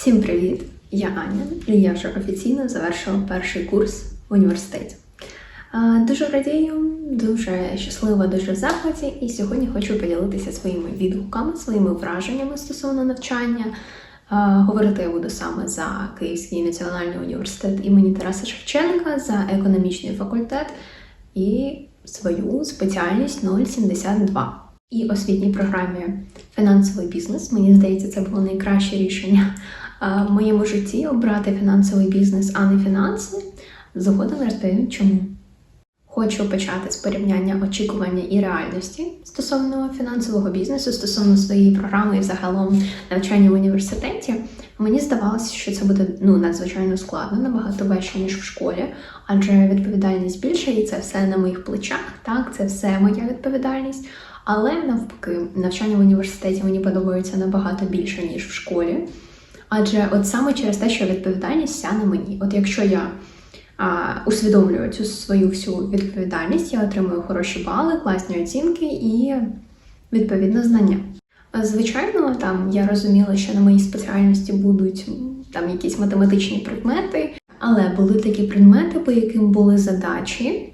Всім привіт! Я Аня, і я вже офіційно завершила перший курс в університеті. Дуже радію, дуже щаслива, дуже в захваті, і сьогодні хочу поділитися своїми відгуками, своїми враженнями стосовно навчання. Говорити я буду саме за Київський національний університет імені Тараса Шевченка, за економічний факультет і свою спеціальність 072. І освітній програмі фінансовий бізнес. Мені здається, це було найкраще рішення в моєму житті обрати фінансовий бізнес, а не фінанси. Згодом розповім чому. Хочу почати з порівняння очікування і реальності стосовно фінансового бізнесу, стосовно своєї програми і загалом навчання в університеті. Мені здавалося, що це буде ну надзвичайно складно, набагато важче ніж в школі, адже відповідальність більша, і це все на моїх плечах. Так, це все моя відповідальність. Але навпаки, навчання в університеті мені подобається набагато більше ніж в школі. Адже от саме через те, що відповідальність вся на мені. От якщо я а, усвідомлюю цю свою всю відповідальність, я отримую хороші бали, класні оцінки і відповідно знання. Звичайно, там я розуміла, що на моїй спеціальності будуть там якісь математичні предмети, але були такі предмети, по яким були задачі.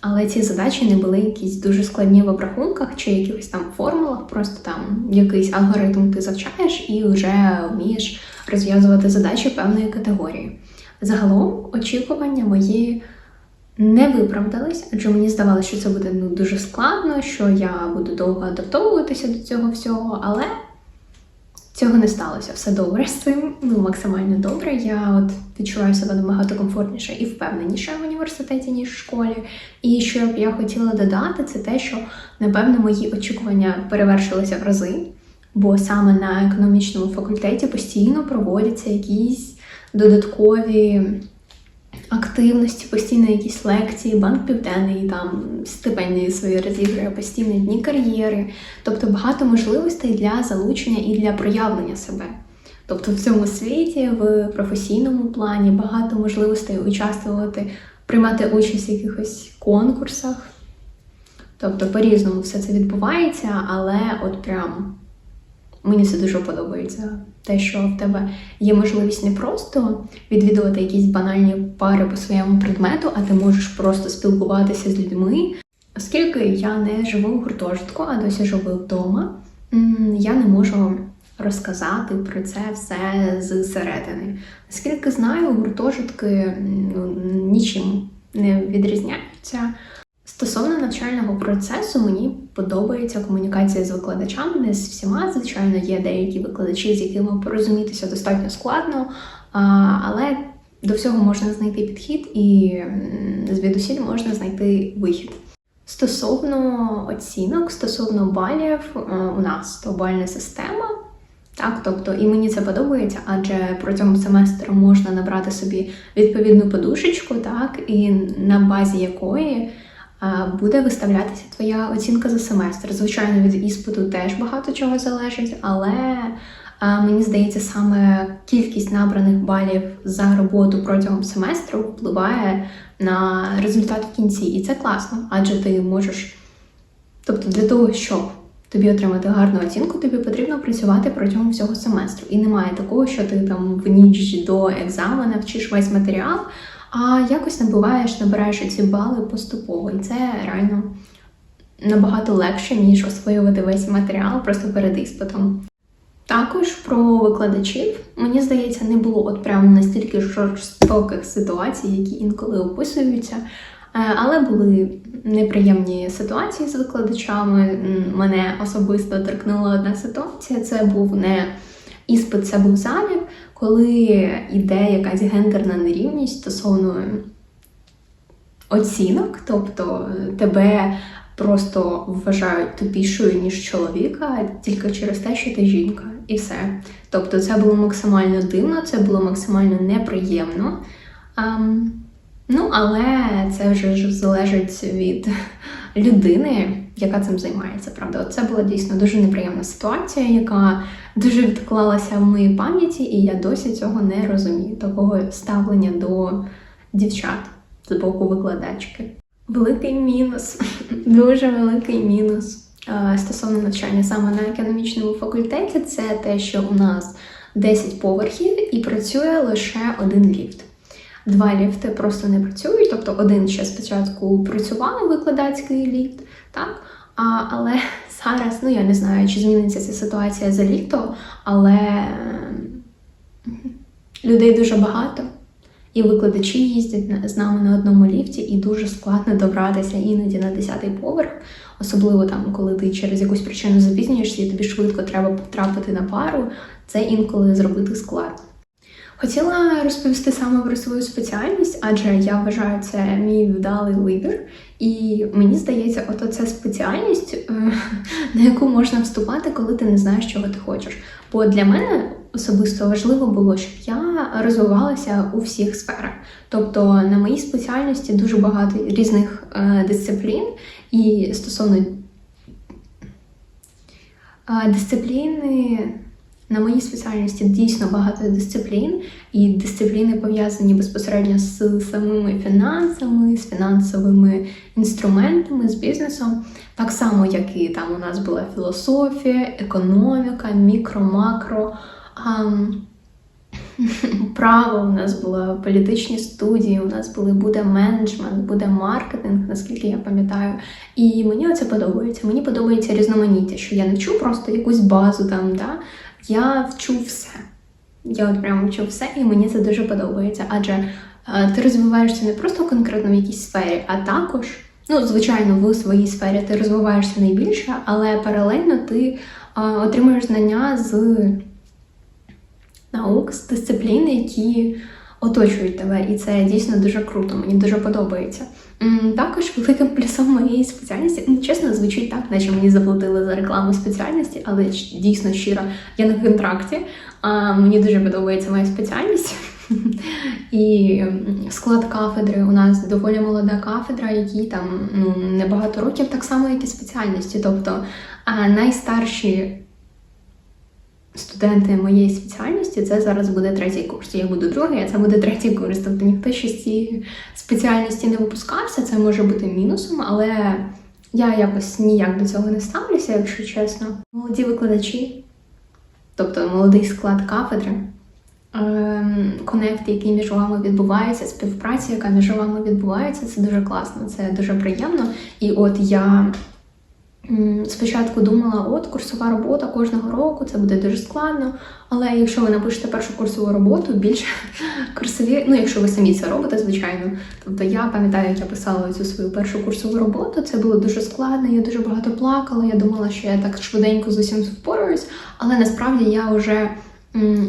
Але ці задачі не були якісь дуже складні в обрахунках чи якихось там формулах, просто там якийсь алгоритм ти завчаєш і вже вмієш розв'язувати задачі певної категорії. Загалом очікування мої не виправдались, адже мені здавалося, що це буде ну, дуже складно, що я буду довго адаптовуватися до цього всього, але цього не сталося. Все добре з цим, ну максимально добре. Я от відчуваю себе набагато комфортніше і впевненіше в університеті, ніж в школі. І що б я хотіла додати, це те, що напевно мої очікування перевершилися в рази, бо саме на економічному факультеті постійно проводяться якісь додаткові активності, постійно якісь лекції, банк південний, там стипендії свої розігрує, постійні дні кар'єри, тобто багато можливостей для залучення і для проявлення себе. Тобто в цьому світі, в професійному плані, багато можливостей участвувати, приймати участь в якихось конкурсах. Тобто по-різному все це відбувається, але от прям мені це дуже подобається. Те, що в тебе є можливість не просто відвідувати якісь банальні пари по своєму предмету, а ти можеш просто спілкуватися з людьми. Оскільки я не живу в гуртожитку, а досі живу вдома, я не можу розказати про це все зсередини. Наскільки знаю, гуртожитки ну, нічим не відрізняються. Стосовно навчального процесу, мені подобається комунікація з викладачами, не з всіма. Звичайно, є деякі викладачі, з якими порозумітися достатньо складно, але до всього можна знайти підхід і звідусіль можна знайти вихід. Стосовно оцінок, стосовно балів, е, у нас то бальна система. Так, тобто і мені це подобається, адже протягом семестру можна набрати собі відповідну подушечку, так, і на базі якої буде виставлятися твоя оцінка за семестр. Звичайно, від іспиту теж багато чого залежить, але мені здається, саме кількість набраних балів за роботу протягом семестру впливає на результат в кінці. І це класно, адже ти можеш. Тобто, для того, щоб тобі отримати гарну оцінку, тобі потрібно працювати протягом всього семестру. І немає такого, що ти там в ніч до екзамена вчиш весь матеріал, а якось набуваєш, набираєш ці бали поступово. І це реально набагато легше, ніж освоювати весь матеріал просто перед іспитом. Також про викладачів, мені здається, не було от прям настільки жорстоких ситуацій, які інколи описуються. Е, Але були неприємні ситуації з викладачами. Мене особисто торкнула одна ситуація. Це був не іспит, це був залік, коли йде якась гендерна нерівність стосовно оцінок, тобто е, тебе просто вважають тупішою, ніж чоловіка, тільки через те, що ти жінка, і все. Тобто, це було максимально дивно, це було максимально неприємно. Ам, ну, але це вже залежить від людини, яка цим займається. Правда, це була дійсно дуже неприємна ситуація, яка дуже відклалася в моїй пам'яті, і я досі цього не розумію. Такого ставлення до дівчат з боку викладачки. Великий мінус, дуже великий мінус е, стосовно навчання саме на економічному факультеті, це те, що у нас 10 поверхів і працює лише один ліфт. Два ліфти просто не працюють, тобто один ще спочатку працював викладацький ліфт, так? А, але зараз, ну я не знаю, чи зміниться ця ситуація за літо, але ем, людей дуже багато, і викладачі їздять з нами на одному ліфті, і дуже складно добратися іноді на 10-й поверх, особливо там, коли ти через якусь причину запізнюєшся і тобі швидко треба потрапити на пару, це інколи зробити складно. Хотіла розповісти саме про свою спеціальність, адже я вважаю це мій вдалий вибір. І мені здається, ото ця спеціальність, е, на яку можна вступати, коли ти не знаєш, чого ти хочеш. Бо для мене особисто важливо було, щоб я розвивалася у всіх сферах. Тобто на моїй спеціальності дуже багато різних е, дисциплін, і стосовно е, дисципліни. На моїй спеціальності дійсно багато дисциплін, і дисципліни пов'язані безпосередньо з самими фінансами, з фінансовими інструментами, з бізнесом. Так само, як і там у нас була філософія, економіка, мікро, макро. Право, у нас були політичні студії, у нас були буде менеджмент, буде маркетинг, наскільки я пам'ятаю. І мені оце подобається. Мені подобається різноманіття, що я не вчу просто якусь базу там, да? Я вчу все. Я от прямо вчу все, і мені це дуже подобається. Адже е, ти розвиваєшся не просто конкретно в якійсь сфері, а також, ну, звичайно, в своїй сфері ти розвиваєшся найбільше, але паралельно ти е, отримуєш знання з наук, з дисциплін, які оточують тебе, і це дійсно дуже круто, мені дуже подобається. Також великим плюсом моєї спеціальності, ну чесно, звучить так, наче мені заплатили за рекламу спеціальності, але дійсно щиро, я на контракті. А мені дуже подобається моя спеціальність. І склад кафедри у нас доволі молода кафедра, якій там ну небагато років, так само, як і спеціальності. Тобто найстарші студенти моєї спеціальності це зараз буде третій курс. Я буду другий, а це буде третій курс. Тобто ніхто ще з цієї спеціальності не випускався. Це може бути мінусом, але я якось ніяк до цього не ставлюся, якщо чесно. Молоді викладачі, тобто молодий склад кафедри. ем, Конект, який між вами відбувається, співпраця, яка між вами відбувається, це дуже класно, це дуже приємно. І от я Спочатку думала, от курсова робота кожного року, це буде дуже складно. Але якщо ви напишете першу курсову роботу, більше курсові, ну якщо ви самі це робите, звичайно. Тобто я пам'ятаю, як я писала цю свою першу курсову роботу, це було дуже складно, я дуже багато плакала. Я думала, що я так швиденько з усім впораюсь, але насправді я вже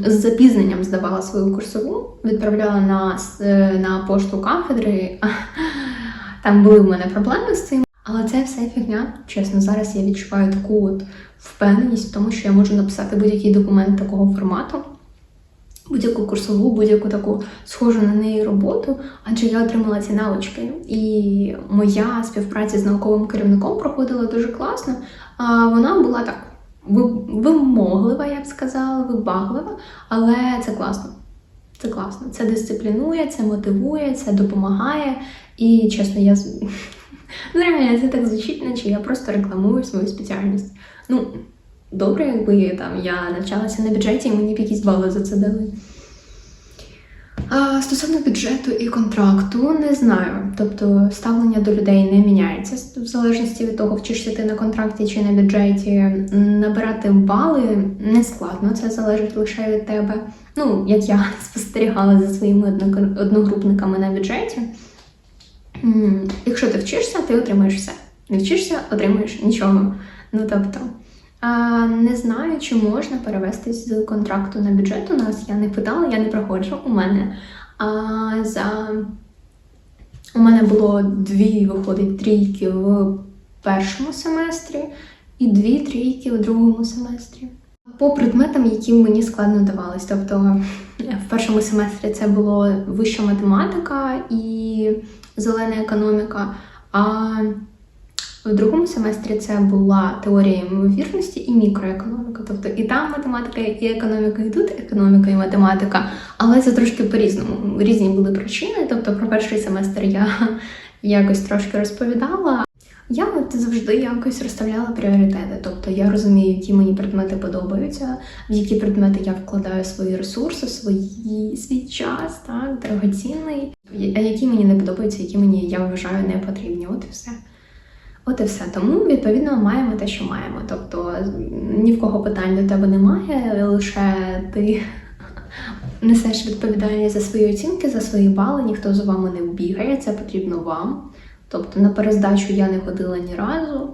з запізненням здавала свою курсову, відправляла на, е, на пошту кафедри. Там були в мене проблеми з цим. Але це все фігня. Чесно, зараз я відчуваю таку от впевненість в тому, що я можу написати будь-який документ такого формату, будь-яку курсову, будь-яку таку схожу на неї роботу, адже я отримала ці навички. І моя співпраця з науковим керівником проходила дуже класно. А вона була так вимоглива, я б сказала, вибаглива, але це класно. Це класно. Це дисциплінує, це мотивує, це допомагає. І чесно, я Ну, це так звучить, наче я просто рекламую свою спеціальність. Ну, добре, якби там я навчалася на бюджеті і мені б якісь бали за це дали. А, стосовно бюджету і контракту, не знаю. Тобто ставлення до людей не міняється в залежності від того, вчишся ти на контракті чи на бюджеті. Набирати бали не складно, це залежить лише від тебе. Ну, як я спостерігала за своїми одногрупниками на бюджеті. Якщо ти вчишся, ти отримаєш все. Не вчишся, отримуєш нічого. Ну тобто, а, не знаю, чи можна перевестись з контракту на бюджет. У нас я не питала, я не проходжу. У мене а, за у мене було дві, виходить, трійки в першому семестрі і дві трійки в другому семестрі. По предметам, які мені складно давались. Тобто в першому семестрі це було вища математика і зелена економіка. А в другому семестрі це була теорія ймовірності і мікроекономіка. Тобто і там математика, і економіка, і тут економіка і математика, але це трошки по-різному. Різні були причини. Тобто, про перший семестр я якось трошки розповідала. Я от завжди якось розставляла пріоритети. Тобто я розумію, які мені предмети подобаються, в які предмети я вкладаю свої ресурси, свої, свій час, так, дорогоцінний, а які мені не подобаються, які мені я вважаю не потрібні. От і все. От і все. Тому, відповідно, маємо те, що маємо. Тобто ні в кого питань до тебе немає, лише ти несеш відповідальність за свої оцінки, за свої бали, ніхто за вами не бігає, це потрібно вам. Тобто на перездачу я не ходила ні разу,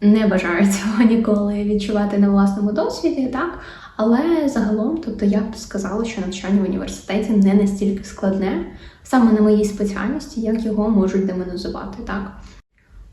не бажаю цього ніколи відчувати на власному досвіді, так? Але загалом, тобто я б сказала, що навчання в університеті не настільки складне, саме на моїй спеціальності, як його можуть демонізувати, так?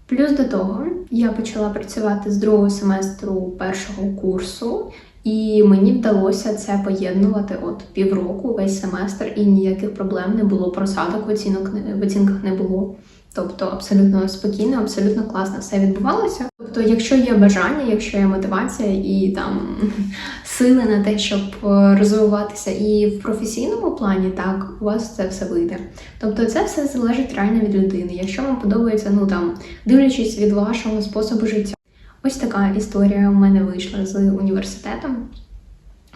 Плюс до того, я почала працювати з другого семестру першого курсу, і мені вдалося це поєднувати от півроку, весь семестр, і ніяких проблем не було, просадок в, оцінок, в оцінках не було. Тобто абсолютно спокійно, абсолютно класно все відбувалося. Тобто, якщо є бажання, якщо є мотивація і там сили на те, щоб е, розвиватися і в професійному плані, так у вас це все вийде. Тобто, це все залежить реально від людини. Якщо вам подобається, ну там дивлячись від вашого способу життя. Ось така історія у мене вийшла з університетом.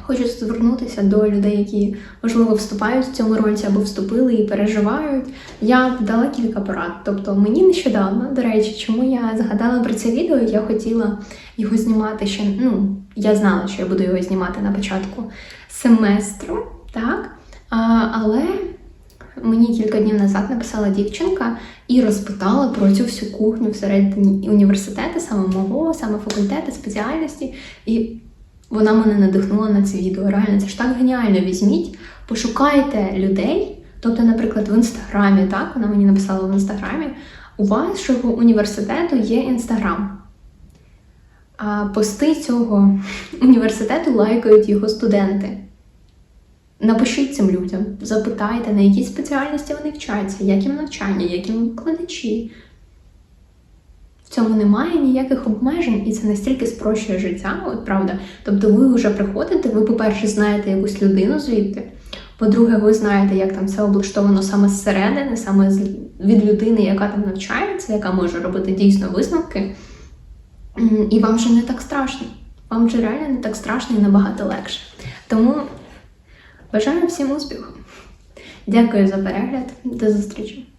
Хочу звернутися до людей, які можливо вступають в цьому році або вступили і переживають. Я дала кілька порад. Тобто мені нещодавно, до речі, чому я згадала про це відео, я хотіла його знімати ще. Ну, я знала, що я буду його знімати на початку семестру, так? А, але мені кілька днів назад написала дівчинка і розпитала про цю всю кухню всередині університету, саме мого, саме факультету, спеціальності. І вона мене надихнула на це відео. Реально, це ж так геніально. Візьміть, пошукайте людей. Тобто, наприклад, в інстаграмі, так, вона мені написала в інстаграмі, у вашого університету є інстаграм. А пости цього університету лайкають його студенти. Напишіть цим людям, запитайте, на якій спеціальності вони вчаться, як їм навчання, як їм викладачі. В цьому немає ніяких обмежень, і це настільки спрощує життя, от правда. Тобто ви вже приходите, ви, по-перше, знаєте якусь людину звідти. По-друге, ви знаєте, як там все облаштовано саме зсередини, саме від людини, яка там навчається, яка може робити дійсно висновки. І вам вже не так страшно. Вам вже реально не так страшно і набагато легше. Тому бажаю всім успіху. Дякую за перегляд. До зустрічі!